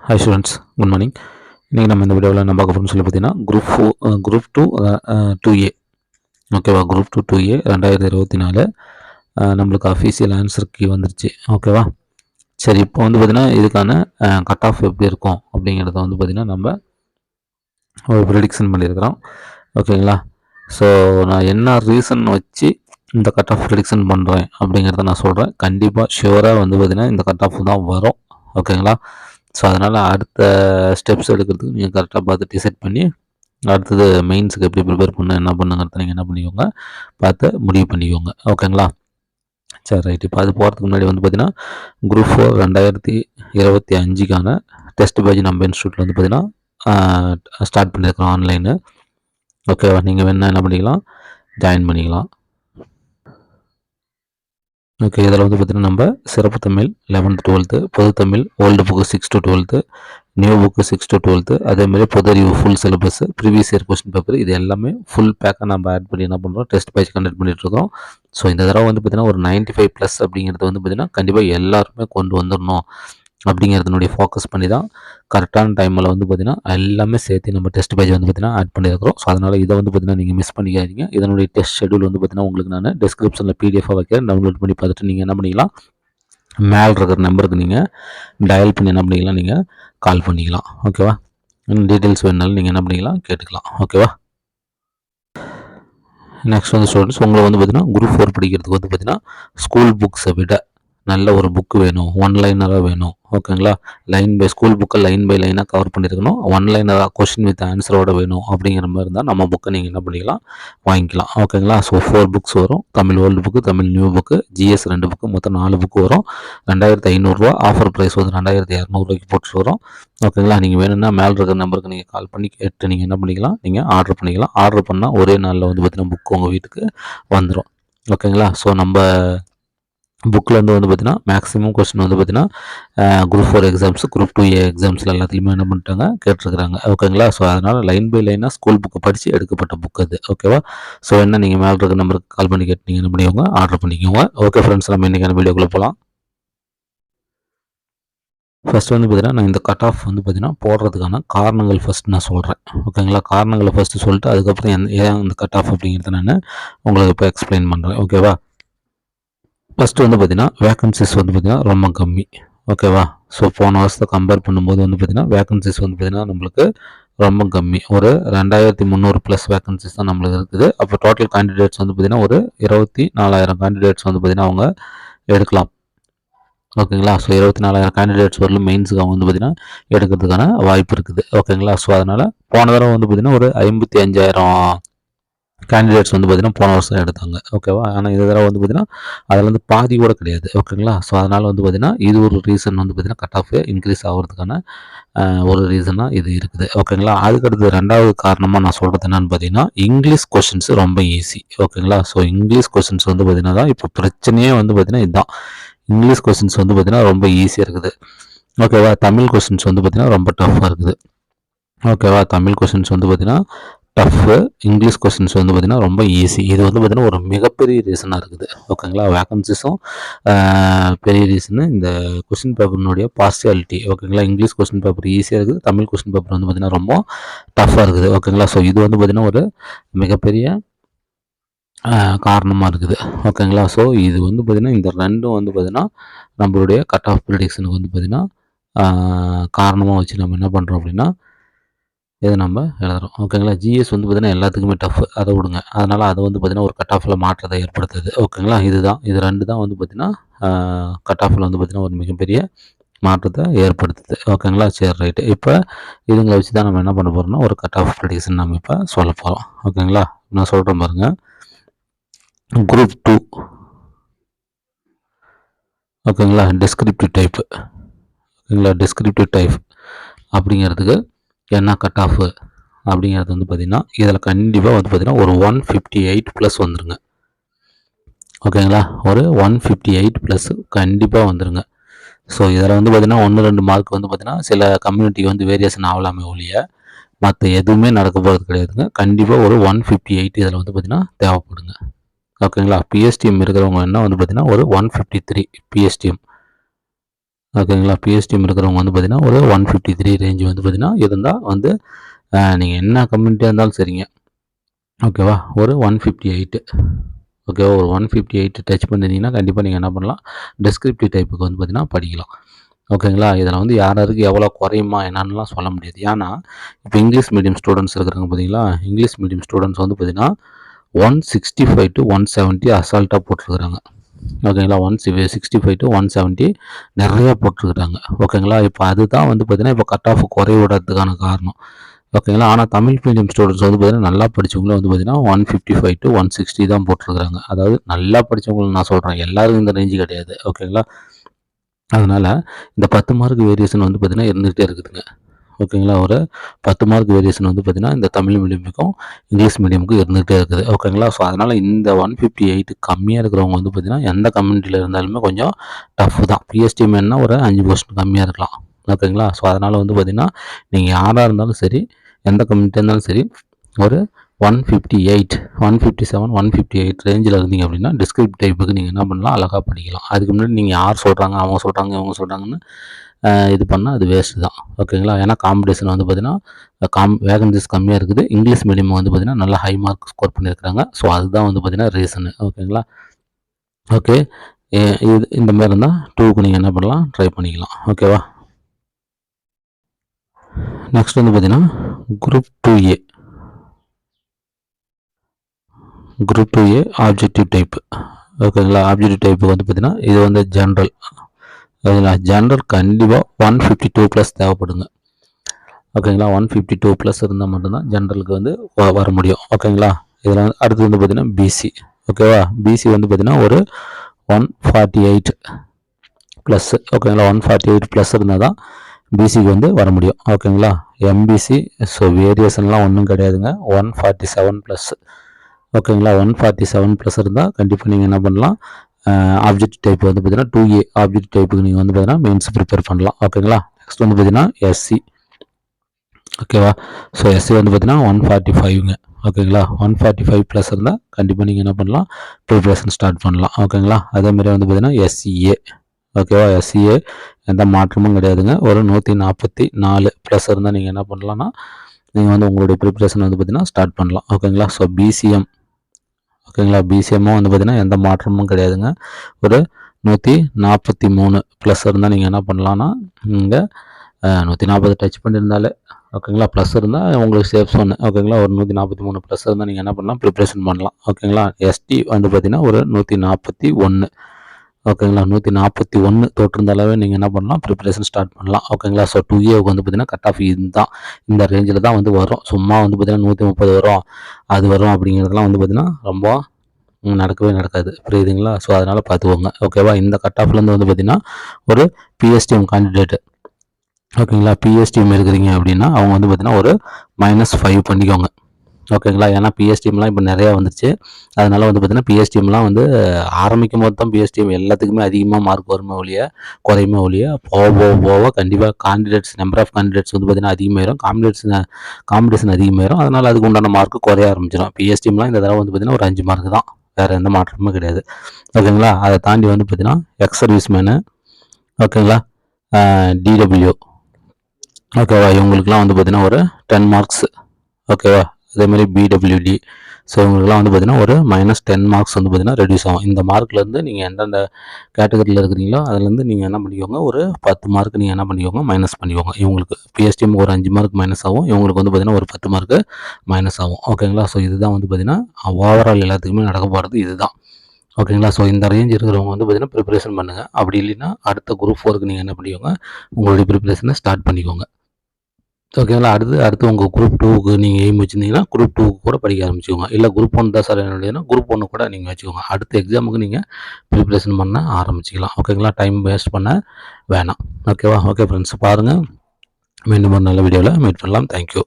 Hi students good morning இன்றைக்கி நம்ம இந்த வீடியோவில் நம்ம பார்க்க போகிறோம்னு சொல்லி பார்த்தீங்கன்னா குரூப் ஃபோ குரூப் டூ டூ ஏ ஓகேவா குரூப் டூ டூ ஏ ரெண்டாயிரத்தி இருபத்தி நாலு. நம்மளுக்கு அஃபீஷியல் ஆன்சர் கீ வந்துருச்சு. ஓகேவா சரி இப்போ வந்து பார்த்திங்கன்னா இதுக்கான கட் ஆஃப் எப்படி இருக்கும் அப்படிங்கிறத வந்து பார்த்திங்கன்னா நம்ம ஒரு ப்ரிடிக்ஷன் பண்ணியிருக்கிறோம். ஓகேங்களா ஸோ நான் என்ன ரீசன் வச்சு இந்த கட் ஆஃப் ப்ரிடிக்ஷன் பண்ணுறேன் அப்படிங்கிறத நான் சொல்கிறேன் கண்டிப்பாக ஷுவராக வந்து பார்த்திங்கன்னா இந்த கட் ஆஃப் தான் வரும். ஓகேங்களா ஸோ அதனால் அடுத்த ஸ்டெப்ஸ் எடுக்கிறதுக்கு நீங்கள் கரெக்டாக பார்த்து டிசைட் பண்ணி அடுத்தது மெயின்ஸுக்கு எப்படி ப்ரிப்பேர் பண்ண என்ன பண்ணுங்கிறத நீங்கள் என்ன பண்ணிக்கோங்க பார்த்து முடிவு பண்ணிக்கோங்க. ஓகேங்களா சரி ரைட் இப்போ அது போகிறதுக்கு முன்னாடி வந்து பார்த்தீங்கன்னா குரூப் ஃபோர் ரெண்டாயிரத்தி இருபத்தி அஞ்சுக்கான டெஸ்ட் பேஜ் நம்ம இன்ஸ்டியூட்டில் வந்து பார்த்தீங்கன்னா ஸ்டார்ட் பண்ணியிருக்கிறோம் ஆன்லைனு ஓகேவா நீங்கள் வேணால் என்ன பண்ணிக்கலாம்? ஜாயின் பண்ணிக்கலாம். ஓகே இதில் வந்து பார்த்திங்கன்னா நம்ம சிறப்பு தமிழ் லெவன்த் டுவெல்த்து பொது Tamil old book six to twelfth new book six to twelfth அதேமாதிரி பொது அறிவு full syllabus previous year question paper இது எல்லாமே ஃபுல் பேக்காக நம்ம ஆட் பண்ணி என்ன பண்ணுறோம் டெஸ்ட் பேட்ச் கண்டக்ட் பண்ணிட்டு இருக்கோம். ஸோ இந்த தடவை வந்து பார்த்திங்கன்னா ஒரு நைன்ட்டி ஃபைவ் ப்ளஸ் அப்படிங்கிறது வந்து பார்த்திங்கன்னா கண்டிப்பாக எல்லாருமே கொண்டு வந்துடணும் அப்படிங்கிறதுனுடைய ஃபோக்கஸ் பண்ணி தான் கரெக்டான டைமில் வந்து பார்த்திங்கன்னா எல்லாமே சேர்த்து நம்ம டெஸ்ட் பேஜ் வந்து பார்த்திங்கன்னா ஆட் பண்ணியிருக்கிறோம். ஸோ அதனால் இதை வந்து பார்த்திங்கன்னா நீங்கள் மிஸ் பண்ணிக்காதீங்க. இதனுடைய டெஸ்ட் ஷெடியூல் வந்து பார்த்திங்கன்னா உங்களுக்கு நான் டிஸ்கிரிப்ஷனில் பிடிஎஃபாக வைக்கிறேன். டவுன்லோட் பண்ணி பார்த்துட்டு நீங்கள் என்ன பண்ணிக்கலாம் மேல் இருக்கிற நம்பருக்கு நீங்கள் டயல் பண்ணி என்ன பண்ணிக்கலாம் நீங்கள் கால் பண்ணிக்கலாம். ஓகேவா இன்னும் டீட்டெயில்ஸ் வேணுனாலும் நீங்கள் என்ன பண்ணிக்கலாம் கேட்டுக்கலாம். ஓகேவா நெக்ஸ்ட் வந்து ஸ்டூடெண்ட்ஸ் உங்களை வந்து பார்த்திங்கன்னா குரூப் ஃபோர் படிக்கிறதுக்கு வந்து பார்த்திங்கன்னா ஸ்கூல் புக்ஸை விட நல்ல ஒரு புக்கு வேணும் ஒன் லைனராக வேணும். ஓகேங்களா லைன் பை ஸ்கூல் புக்கை லைன் பை லைனாக கவர் பண்ணியிருக்கணும் ஒன் லைனராக கொஷின் வித் ஆன்சரோட வேணும் அப்படிங்கிற மாதிரி இருந்தால் நம்ம புக்கை நீங்கள் என்ன பண்ணிக்கலாம்? வாங்கிக்கலாம். ஓகேங்களா ஸோ ஃபோர் புக்ஸ் வரும். Tamil old book Tamil new book GS ரெண்டு புக்கு மொத்தம் நாலு புக்கு வரும். ரெண்டாயிரத்து ஐநூறுரூவா ஆஃபர் ப்ரைஸ் வந்து ரெண்டாயிரத்தி இரநூறுவாய்க்கு போட்டு வரும். ஓகேங்களா நீங்கள் வேணும்னா மேலே இருக்கிற நம்பருக்கு நீங்கள் கால் பண்ணி கேட்டு நீங்கள் என்ன பண்ணிக்கலாம்? நீங்கள் ஆர்டர் பண்ணிக்கலாம். ஆர்டர் பண்ணால் ஒரே நாளில் வந்து பார்த்தீங்கன்னா புக்கு உங்கள் வீட்டுக்கு வந்துடும் ஓகேங்களா ஸோ நம்ம புக்கில் வந்து பார்த்தீங்கன்னா மேக்ஸிமம் கொஸ்டின் வந்து பார்த்தீங்கன்னா group four exams group two A எக்ஸாம்ஸில் எல்லாத்துலேயுமே என்ன பண்ணிட்டாங்க கேட்டிருக்கிறாங்க. ஓகேங்களா ஸோ அதனால் லைன் பை லைனாக ஸ்கூல் புக்கு படித்து எடுக்கப்பட்ட புக் அது. ஓகேவா ஸோ என்ன நீங்கள் மேலே இருக்க நம்பருக்கு கால் பண்ணி கேட்டு என்ன பண்ணிக்கோங்க ஆர்டர் பண்ணிக்கோங்க. ஓகே ஃப்ரெண்ட்ஸ் நம்ம இன்றைக்கான வீடியோக்குள்ளே போகலாம் ஃபஸ்ட் வந்து பார்த்தீங்கன்னா நான் இந்த கட் ஆஃப் வந்து பார்த்தீங்கன்னா போடுறதுக்கான காரணங்கள் ஃபஸ்ட் நான் சொல்கிறேன் ஓகேங்களா காரணங்களை ஃபஸ்ட்டு சொல்லிட்டு அதுக்கப்புறம் எந்த ஏன் இந்த கட் ஆஃப் அப்படிங்கிறத நான் உங்களுக்கு இப்போ எக்ஸ்பிளைன் பண்ணுறேன் ஓகேவா ஃபஸ்ட்டு வந்து பார்த்திங்கன்னா வேக்கன்சிஸ் வந்து பார்த்திங்கன்னா ரொம்ப கம்மி. ஓகேவா ஸோ போன வருஷத்தை கம்பேர் பண்ணும்போது வந்து பார்த்திங்கன்னா வேக்கன்சிஸ் வந்து பார்த்திங்கன்னா நம்மளுக்கு ரொம்ப கம்மி. ஒரு ரெண்டாயிரத்தி முந்நூறு ப்ளஸ் வேக்கன்சிஸ் தான் நம்மளுக்கு இருக்குது. அப்போ டோட்டல் கேண்டிடேட்ஸ் வந்து பார்த்திங்கன்னா ஒரு இருபத்தி நாலாயிரம் கேண்டிடேட்ஸ் வந்து பார்த்திங்கன்னா அவங்க எடுக்கலாம். ஓகேங்களா ஸோ இருபத்தி நாலாயிரம் கேண்டிடேட்ஸ் வரலும் மெயின்ஸுக்கு அவங்க வந்து பார்த்திங்கன்னா எடுக்கிறதுக்கான வாய்ப்பு இருக்குது. ஓகேங்களா ஸோ அதனால் போன தடவை வந்து பார்த்திங்கன்னா ஒரு ஐம்பத்தி அஞ்சாயிரம் கேண்டிடேட்ஸ் வந்து பார்த்திங்கன்னா போன வருஷம் எடுத்தாங்க. ஓகேவா ஆனால் இந்த தடவை வந்து பார்த்திங்கன்னா அதில் வந்து பாதி கூட கிடையாது. ஓகேங்களா ஸோ அதனால் வந்து பார்த்திங்கன்னா இது ஒரு ரீசன் வந்து பார்த்திங்கன்னா கட் ஆஃப் இன்க்ரீஸ் ஆகிறதுக்கான ஒரு ரீசனாக இது இருக்குது. ஓகேங்களா அதுக்கடுத்து ரெண்டாவது காரணமாக நான் சொல்கிறது என்னென்னு பார்த்தீங்கன்னா இங்கிலீஷ் கொஷின்ஸ் ரொம்ப ஈஸி ஓகேங்களா ஸோ இங்கிலீஷ் கொஷின்ஸ் வந்து பார்த்திங்கன்னா தான் இப்போ பிரச்சனையே வந்து பார்த்திங்கன்னா இதுதான் இங்கிலீஷ் கொஷின்ஸ் வந்து பார்த்திங்கன்னா ரொம்ப ஈஸியாக இருக்குது. ஓகேவா தமிழ் கொஷின்ஸ் வந்து பார்த்திங்கன்னா ரொம்ப டஃப்பாக இருக்குது. ஓகேவா தமிழ் கொஷின்ஸ் வந்து பார்த்திங்கன்னா டஃப்பு இங்கிலீஷ் கொஸ்டின்ஸ் வந்து பார்த்திங்கன்னா ரொம்ப ஈஸி இது வந்து பார்த்திங்கன்னா ஒரு மிகப்பெரிய ரீசனாக இருக்குது. ஓகேங்களா வேக்கன்சிஸும் பெரிய ரீசனு இந்த கொஸ்டின் பேப்பர்னுடைய பார்சியாலிட்டி ஓகேங்களா இங்கிலீஷ் கொஸ்டின் பேப்பர் ஈஸியாக இருக்குது. தமிழ் கொஸ்டின் பேப்பர் வந்து பார்த்திங்கன்னா ரொம்ப டஃப்பாக இருக்குது. ஓகேங்களா ஸோ இது வந்து பார்த்திங்கன்னா ஒரு மிகப்பெரிய காரணமாக இருக்குது. ஓகேங்களா ஸோ இது வந்து பார்த்திங்கன்னா இந்த ரெண்டும் வந்து பார்த்திங்கன்னா நம்மளுடைய கட் ஆஃப் ப்ரிடிக்ஷனுக்கு வந்து பார்த்திங்கன்னா காரணமாக வச்சு நம்ம என்ன பண்ணுறோம் அப்படின்னா இதை நம்ம எழுதுறோம். ஓகேங்களா? ஜிஎஸ் வந்து பார்த்திங்கன்னா எல்லாத்துக்குமே டஃப் அதை விடுங்க. அதனால் அதை வந்து பார்த்திங்கன்னா ஒரு கட் ஆஃபில் மாற்றத்தை ஏற்படுத்துது. ஓகேங்களா? இதுதான். இது ரெண்டு தான் வந்து பார்த்திங்கன்னா கட் ஆஃபில் வந்து பார்த்திங்கன்னா ஒரு மிகப்பெரிய மாற்றத்தை ஏற்படுத்துது. ஓகேங்களா? சரி ரைட்டு இப்போ இதுங்களை வச்சு தான் நம்ம என்ன பண்ண போகிறோம்னா ஒரு கட் ஆஃப் ப்ரெடிக்ஷன் நம்ம இப்போ சொல்ல போகிறோம் ஓகேங்களா? நான் சொல்கிறேன் பாருங்கள் குரூப் டூ ஓகேங்களா? டிஸ்கிரிப்டிவ் டைப்பு ஓகேங்களா? டிஸ்கிரிப்டிவ் டைப் அப்படிங்கிறதுக்கு என்ன கட் ஆஃப் அப்படிங்கிறது வந்து பார்த்திங்கன்னா இதில் கண்டிப்பாக வந்து பார்த்திங்கன்னா ஒரு ஒன் ஃபிஃப்டி எயிட் ப்ளஸ் வந்துருங்க ஓகேங்களா ஒரு ஒன் ஃபிஃப்டி எயிட் ப்ளஸ் கண்டிப்பாக வந்துருங்க. ஸோ இதில் வந்து பார்த்திங்கன்னா ஒன்று ரெண்டு மார்க் வந்து பார்த்திங்கன்னா சில கம்யூனிட்டி வந்து வேரியேஷன் ஆகலாமே ஒழிய மற்ற எதுவுமே நடக்க போகிறது கிடையாதுங்க. கண்டிப்பாக ஒரு ஒன் ஃபிஃப்டி எயிட் இதில் வந்து பார்த்திங்கன்னா தேவைப்படுங்க. ஓகேங்களா பிஎஸ்டிஎம் இருக்கிறவங்க என்ன வந்து பார்த்திங்கன்னா ஒரு ஒன் ஃபிஃப்டி த்ரீ பிஎஸ்டிஎம் ஓகேங்களா? பிஎஸ்டிஎம் இருக்கிறவங்க வந்து பார்த்திங்கன்னா ஒரு ஒன் ஃபிஃப்டி த்ரீ ரேஞ்ச் வந்து பார்த்திங்கன்னா இருந்தால் வந்து நீங்கள் என்ன கம்யூனிட்டியாக இருந்தாலும் சரிங்க. ஓகேவா ஒரு ஒன் ஃபிஃப்டி எயிட்டு ஓகேவா ஒரு ஒன் ஃபிஃப்டி எயிட் டச் பண்ணிருந்தீங்கன்னா கண்டிப்பாக நீங்கள் என்ன பண்ணலாம்? டிஸ்கிரிப்டிவ் டைப்புக்கு வந்து பார்த்திங்கன்னா படிக்கலாம். ஓகேங்களா? இதில் வந்து யார் யாருக்கு எவ்வளோ குறையுமா என்னன்னுலாம் சொல்ல முடியாது. ஏன்னா இப்போ இங்கிலீஷ் மீடியம் ஸ்டூடெண்ட்ஸ் இருக்கிறாங்க பார்த்தீங்களா இங்கிலீஷ் மீடியம் ஸ்டூடெண்ட்ஸ் வந்து பார்த்திங்கன்னா one sixty five to one seventy அசால்ட்டாக போட்டிருக்கிறாங்க. ஓகேங்களா one sixty five to one seventy நிறையா போட்டிருக்கிறாங்க ஓகேங்களா இப்போ அதுதான் வந்து பார்த்திங்கன்னா இப்போ கட் ஆஃப் குறைவிடறதுக்கான காரணம். ஓகேங்களா ஆனால் தமிழ் மீடியம் ஸ்டூடெண்ட்ஸ் வந்து பார்த்திங்கன்னா நல்லா படித்தவங்களும் வந்து பார்த்திங்கன்னா one fifty five to one sixty தான் போட்டிருக்கிறாங்க அதாவது நல்லா படித்தவங்களும் நான் சொல்கிறேன் எல்லோரும் இந்த ரேஞ்சு கிடையாது. ஓகேங்களா அதனால் இந்த பத்து மார்க் வேரியேஷன் வந்து பார்த்திங்கன்னா இருந்துகிட்டே இருக்குதுங்க. ஓகேங்களா? ஒரு பத்து மார்க் வேரியேஷன் வந்து பார்த்திங்கன்னா இந்த தமிழ் மீடியமுக்கும் இங்கிலீஷ் மீடியமுக்கும் இருந்துகிட்டே இருக்குது. ஓகேங்களா? ஸோ அதனால் இந்த ஒன் ஃபிஃப்டி எயிட் கம்மியாக இருக்கிறவங்க வந்து பார்த்திங்கன்னா எந்த கம்யூனிட்டியில் இருந்தாலுமே கொஞ்சம் டஃப் தான். பிஎஸ்டிஎம்னா ஒரு அஞ்சு பர்சன்ட் கம்மியாக இருக்கலாம். ஓகேங்களா? ஸோ அதனால் வந்து பார்த்திங்கன்னா நீங்கள் யாராக இருந்தாலும் சரி எந்த கம்யூனிட்டியாக இருந்தாலும் சரி ஒரு one fifty eight one fifty seven one fifty eight ரேஞ்சில் இருந்தீங்க அப்படின்னா டிஸ்கிரிப்ட் டைப்புக்கு நீங்கள் என்ன பண்ணலாம்? அழகாக படிக்கலாம். அதுக்கு முன்னாடி நீங்கள் யார் சொல்கிறாங்க அவங்க சொல்கிறாங்க இவங்க சொல்கிறாங்கன்னு இது பண்ணால் அது வேஸ்ட்டு தான். ஓகேங்களா ஏன்னா காம்படிஷன் வந்து பார்த்திங்கன்னா காம் வேகன்சிஸ் கம்மியாக இருக்குது. இங்கிலீஷ் மீடியம் வந்து பார்த்திங்கன்னா நல்லா ஹை மார்க் ஸ்கோர் பண்ணியிருக்கிறாங்க ஸோ அதுதான் வந்து பார்த்திங்கன்னா ரீசனு ஓகேங்களா ஓகே இது இந்த மாதிரி இருந்தால் டூக்கு நீங்கள் என்ன பண்ணலாம்? ட்ரை பண்ணிக்கலாம். ஓகேவா நெக்ஸ்ட் வந்து பார்த்திங்கன்னா group two A group two A objective type ஓகேங்களா ஆப்ஜெக்டிவ் டைப்பு வந்து பார்த்திங்கன்னா இது வந்து ஜென்ரல் ஓகேங்களா ஜென்ரல் கண்டிப்பாக ஒன் ஃபிஃப்டி டூ ப்ளஸ் தேவைப்படுங்க. ஓகேங்களா ஒன் ஃபிஃப்டி டூ ப்ளஸ் இருந்தால் மட்டும்தான் ஜென்ரலுக்கு வந்து வர முடியும். ஓகேங்களா இதில் வந்து அடுத்து வந்து பார்த்திங்கன்னா பிசி ஓகேவா பிசி வந்து பார்த்திங்கன்னா ஒரு ஒன் ஃபார்ட்டி எயிட் ப்ளஸ் ஓகேங்களா ஒன் ஃபார்ட்டி எயிட் ப்ளஸ் இருந்தால் தான் பிசிக்கு வந்து வர முடியும். ஓகேங்களா எம்பிசி ஸோ வேரியேஷன்லாம் ஒன்றும் கிடையாதுங்க. ஒன் ஃபார்ட்டி செவன் ப்ளஸ் ஓகேங்களா ஒன் ஃபார்ட்டி செவன் ப்ளஸ் இருந்தால் கண்டிப்பாக நீங்கள் என்ன பண்ணலாம்? ஆப்ஜெக்ட் டைப் வந்து பார்த்தீங்கன்னா டூ ஏ ஆப்ஜெக்ட் டைப்புக்கு நீங்கள் வந்து பார்த்தீங்கன்னா மெயின்ஸ் ப்ரிப்பேர் பண்ணலாம். ஓகேங்களா நெக்ஸ்ட் வந்து பார்த்தீங்கன்னா எஸ்சி ஓகேவா ஸோ எஸ்சி வந்து பார்த்தீங்கன்னா ஒன் ஃபார்ட்டி ஃபைவ்ங்க ஓகேங்களா ஒன் ஃபார்ட்டி ஃபைவ் ப்ளஸ் இருந்தால் கண்டிப்பாக நீங்கள் என்ன பண்ணலாம்? ப்ரிப்ரேஷன் ஸ்டார்ட் பண்ணலாம். ஓகேங்களா அதேமாதிரி வந்து பார்த்தீங்கன்னா எஸ்சிஏ ஓகேவா எஸ்சிஏ எந்த மாற்றமும் கிடையாதுங்க. ஒரு நூற்றி நாற்பத்தி நாலு ப்ளஸ் இருந்தால் நீங்கள் என்ன பண்ணலாம்னா நீங்கள் வந்து உங்களுடைய ப்ரிப்ரேஷன் வந்து பார்த்தீங்கன்னா ஸ்டார்ட் பண்ணலாம். ஓகேங்களா ஸோ பிசிஎம் ஓகேங்களா? பிசிஎம்மும் வந்து பார்த்திங்கன்னா எந்த மாற்றமும் கிடையாதுங்க. ஒரு நூற்றி நாற்பத்தி மூணு ப்ளஸ் இருந்தால் நீங்கள் என்ன பண்ணலான்னா நீங்கள் நூற்றி நாற்பது டச் பண்ணியிருந்தாலே ஓகேங்களா? ப்ளஸ் இருந்தால் உங்களுக்கு சேஃப் சொன்னேன் ஓகேங்களா? ஒரு நூற்றி நாற்பத்தி மூணு ப்ளஸ் இருந்தால் நீங்கள் என்ன பண்ணலாம்? ப்ரிப்ரேஷன் பண்ணலாம் ஓகேங்களா? எஸ்டி வந்து பார்த்திங்கன்னா ஒரு நூற்றி நாற்பத்தி ஒன்று ஓகேங்களா? நூற்றி நாற்பத்தி ஒன்று தொட்டிருந்தாலே நீங்கள் என்ன பண்ணலாம்? ப்ரிப்பரேஷன் ஸ்டார்ட் பண்ணலாம் ஓகேங்களா? ஸோ டூ ஏவுக்கு வந்து பார்த்தீங்கன்னா கட் ஆஃப் இதுதான். இந்த ரேஞ்சில் தான் வந்து வரும். சும்மா வந்து பார்த்தீங்கன்னா நூற்றி முப்பது வரும். அது வரும் அப்படிங்கிறதுலாம் வந்து பார்த்திங்கன்னா ரொம்ப நடக்கவே நடக்காது. புரியுதுங்களா? ஸோ அதனால் பார்த்துக்கோங்க. ஓகேவா இந்த கட் ஆஃப்லேருந்து வந்து பார்த்திங்கன்னா ஒரு பிஎஸ்டிஎம் கேண்டிடேட்டு ஓகேங்களா பிஎஸ்டிஎம் இருக்கிறீங்க அப்படின்னா அவங்க வந்து பார்த்திங்கன்னா ஒரு மைனஸ் ஃபைவ் பண்ணிக்கோங்க. ஓகேங்களா? ஏன்னா பிஎஸ்டிஎம்லாம் இப்போ நிறையா வந்துருச்சு. அதனால் வந்து பார்த்திங்கன்னா பிஎஸ்டிஎம்லாம் வந்து ஆரம்பிக்கும் போது தான் பிஎஸ்டிஎம் எல்லாத்துக்குமே அதிகமாக மார்க் வருமே ஒழிய குறையுமே ஒழிய போக போக போக கண்டிப்பாக காண்டிடேட்ஸ் நம்பர் ஆஃப் காண்டிடேட்ஸ் வந்து பார்த்திங்கன்னா அதிகமாயிரும். Competition competition அதிகமாயிரும். அதனால் அதுக்கு உண்டான மார்க்கு குறைய ஆரம்பிச்சிடும் பிஎஸ்டிஎம்லாம் இந்த தடவை வந்து பார்த்திங்கன்னா ஒரு அஞ்சு மார்க் தான். வேறு எந்த மாற்றமும் கிடையாது. ஓகேங்களா? அதை தாண்டி வந்து பார்த்திங்கன்னா எக்ஸ் சர்வீஸ் மேனு ஓகேங்களா டிடபிள்யூ ஓகேவா? இவங்களுக்குலாம் வந்து பார்த்திங்கன்னா ஒரு டென் மார்க்ஸ் ஓகேவா? அதேமாதிரி பிடபிள்யூடி ஸோ இவங்களுக்குலாம் வந்து பார்த்திங்கன்னா ஒரு மைனஸ் டென் மார்க்ஸ் வந்து பார்த்திங்கன்னா ரெடியூஸ் ஆகும். இந்த மார்க்லேருந்து நீங்கள் எந்தெந்த கேட்டகரியில் இருக்கிறீங்களோ அதுலேருந்து நீங்கள் என்ன பண்ணிக்கோங்க ஒரு பத்து மார்க் நீங்கள் என்ன பண்ணிக்கோங்க மைனஸ் பண்ணிக்கோங்க. இவங்களுக்கு பிஎஸ்டிஎம் ஒரு அஞ்சு மார்க் மைனஸ் ஆகும். இவங்களுக்கு வந்து பார்த்திங்கன்னா ஒரு பத்து மார்க்கு மைனஸ் ஆகும். ஓகேங்களா ஸோ இதுதான் வந்து பார்த்திங்கன்னா ஓவரால் எல்லாத்துக்குமே நடக்க போகிறது இதுதான். ஓகேங்களா ஸோ இந்த ரேஞ்ச் இருக்கிறவங்க வந்து பார்த்திங்கன்னா ப்ரிப்பரேஷன் பண்ணுங்கள் அப்படி இல்லைன்னா அடுத்த குரூப் ஃபோருக்கு நீங்கள் என்ன பண்ணிக்கோங்க உங்களுடைய ப்ரிப்பரேஷனை ஸ்டார்ட் பண்ணிக்கோங்க. ஓகேங்களா அடுத்து அடுத்து உங்கள் குரூப் டூவுக்கு நீங்கள் எய்ம் வச்சுருந்தீங்கன்னா குரூப் டூக்கு கூட படிக்க ஆரம்பிச்சுக்கோங்க. இல்லை குரூப் ஒன் தான் சார் என்னுடையனா குரூப் ஒன்று கூட நீங்கள் வச்சுக்கோங்க. அடுத்த எக்ஸாமுக்கு நீங்கள் ப்ரிப்ரேஷன் பண்ண ஆரம்பிச்சிக்கலாம். ஓகேங்களா டைம் வேஸ்ட் பண்ண வேணாம். ஓகேவா ஓகே ஃப்ரெண்ட்ஸ் பாருங்கள் மீண்டும் ஒரு நல்ல வீடியோவில் மீட் பண்ணலாம். தேங்க்யூ